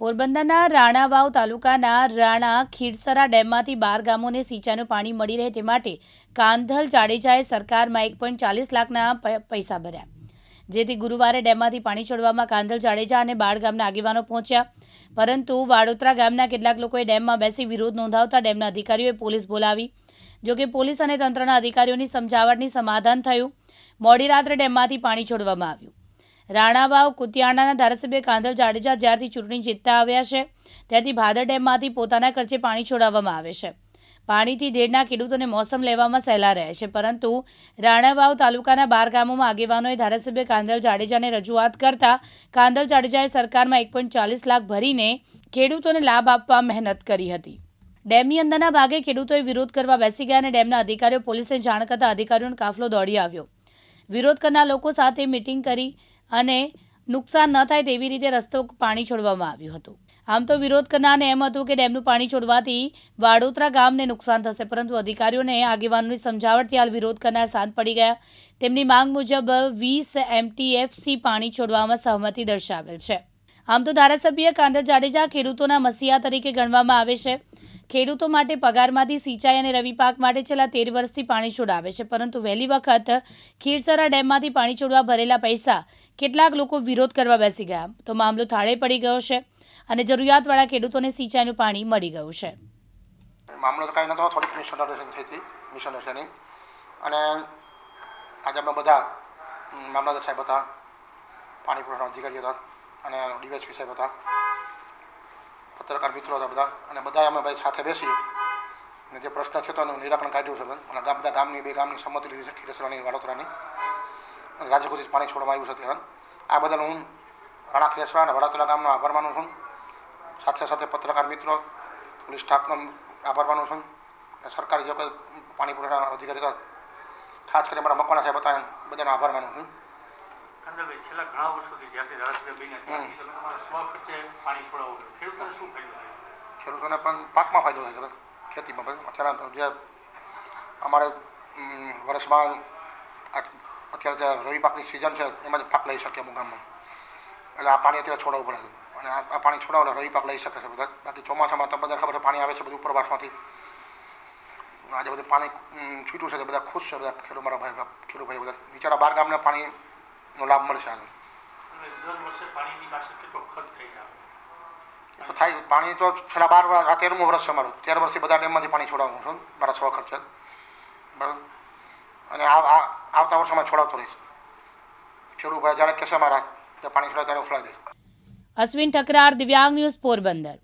પોરબંદરના રાણાવાવ તાલુકાના રાણા ખીરસરા ડેમમાંથી બાર ગામોને સિંચાઈનું પાણી મળી રહે તે માટે કાંધલ જાડેજાએ સરકારમાં એક પોઈન્ટ ચાલીસ લાખના પૈસા ભર્યા. જેથી ગુરુવારે ડેમમાંથી પાણી છોડવામાં કાંધલ જાડેજા અને બાળ ગામના આગેવાનો પહોંચ્યા. પરંતુ વાડોતરા ગામના કેટલાક લોકોએ ડેમમાં બેસી વિરોધ નોંધાવતા ડેમના અધિકારીઓએ પોલીસ બોલાવી. જોકે પોલીસ અને તંત્રના અધિકારીઓની સમજાવટની સમાધાન થયું. મોડી રાત્રે ડેમમાંથી પાણી છોડવામાં આવ્યું. રાણાવાવ કુતિયાણાના ધારાસભ્ય કાંધલ જાડેજા જ્યારથી ચૂંટણી જીતતા આવ્યા છે, ત્યારથી ભાદર ડેમમાંથી પોતાના ખર્ચે પાણી છોડાવવામાં આવે છે. પાણીથી દેડના ખેડૂતોને મોસમ લેવામાં સહેલા રહે છે, પરંતુ રાણાવાવ તાલુકાના બાર ગામોમાં આગેવાનોએ ધારાસભ્ય કાંધલ જાડેજાને રજૂઆત કરતા કાંધલ જાડેજાએ સરકારમાં એક પોઈન્ટ ચાલીસ લાખ ભરીને ખેડૂતોને લાભ આપવા મહેનત કરી હતી. ડેમની અંદરના ભાગે ખેડૂતોએ વિરોધ કરવા બેસી ગયા અને ડેમના અધિકારીઓ પોલીસને જાણ કરતા અધિકારીઓનો કાફલો દોડી આવ્યો. વિરોધ કરનાર લોકો સાથે મિટિંગ કરી અને નુકસાન ન થાય તેવી રીતે રસ્તો પાણી છોડવામાં આવ્યું હતું. આમ તો વિરોધ કરનારને એમ હતું કે ડેમનું પાણી છોડવાથી વાડોતરા ગામને નુકસાન થશે, પરંતુ અધિકારીઓને આગેવાનોની સમજાવટથી હાલ વિરોધ કરનાર શાંત પડી ગયા. તેમની માંગ મુજબ વીસ એમટીએફસી પાણી છોડવામાં સહમતિ દર્શાવેલ છે. આમ તો ધારાસભ્ય કાંદલ જાડેજા ખેડૂતોના મસીહા તરીકે ગણવામાં આવે છે. ખેડૂતો માટે પગારમાંથી સિંચાઈ અને રવિ પાક માટે છેલ્લા તેર વર્ષથી પાણી છોડાવે છે. પરંતુ વહેલી વખત ખીરસરા ડેમમાંથી પાણી છોડવા ભરેલા પૈસા કેટલાક લોકો વિરોધ કરવા બેસી ગયા. તો મામલો થાળે પડી ગયો છે અને જરૂરિયાતવાળા ખેડૂતોને સિંચાઈનું પાણી મળી ગયું છે. મામલો કાંઈ નહોતો, થોડીક મિસઅન્ડરસ્ટેન્ડિંગ થઈ હતી મિસઅન્ડરસ્ટેન્ડિંગ અને આજે અમે બધા મામલતદાર સાહેબ હતા પાણી પુરવઠા અધિકારી હતા અને ડીવાયસપી સાહેબ હતા. પત્રકાર મિત્રો હતા બધા. અને બધા અમે ભાઈ સાથે બેસી અને જે પ્રશ્ન છે તો એનું નિરાકરણ કાઢ્યું છે અને બધા ગામની બે ગામની સંમતિ લીધી છે ખીરસરાની અને રાજકોટથી પાણી છોડવામાં આવ્યું છે ત્યારે આ બદલ હું રાણા ખીરસરા અને વડાતરા ગામનો આભાર માનું છું. સાથે સાથે પત્રકાર મિત્રો, પોલીસ સ્ટાફનો આભાર માનું છું. અને સરકારી જે કોઈ પાણી પુરવઠા અધિકારી ખાસ કરીને મારા મકવાણા સાહેબ હતા બધાનો આભાર માનું છું. છેલ્લા ઘણા વર્ષોથી જ્યારથી ધારાસભ્ય બન્યા ત્યારથી તમે તમારા સ્વખર્ચે પાણી છોડાવો ખેડૂતોને શું ફાયદો થાય? ખેડૂતોને પણ પાકમાં ફાયદો થાય છે ખેતીમાં અત્યારે જે અમારે વર્ષમાં અત્યારે જે રવિ પાકની સિઝન છે એમાં જ પાક લઈ શકીએ અમુક ગામમાં. એટલે આ પાણી અત્યારે છોડાવવું પડે છે. અને આ પાણી છોડાવો રવિ પાક લઈ શકે છે બધા. બાકી ચોમાસામાં તો બધા ખબર છે પાણી આવે છે બધું ઉપરવાસમાંથી. આજે બધું પાણી છૂટ્યું છે બધા ખુશ છે બધા ખેડૂત મારા ભાઈ ખેડૂત ભાઈ બધા. બિચારા બાર ગામને પાણીનો લાભ મળશે આગળ થાય પાણી તો છેલ્લા બાર વર્ષ આ તેરમું વર્ષ છે મારું. તેર વર્ષથી બધા ડેમમાંથી પાણી છોડાવું છું મારા સ્વ ખર્ચે બરાબર? અને આવતા વર્ષોમાં છોડાવતો રહીશ. ખેડૂત ભાઈ જ્યારે કહેશે મારા ત્યાં પાણી છોડાય ત્યારે ઉફળાઈ દઈશ. અશ્વિન ઠકરાર દિવ્યાંગ ન્યૂઝ પોરબંદર.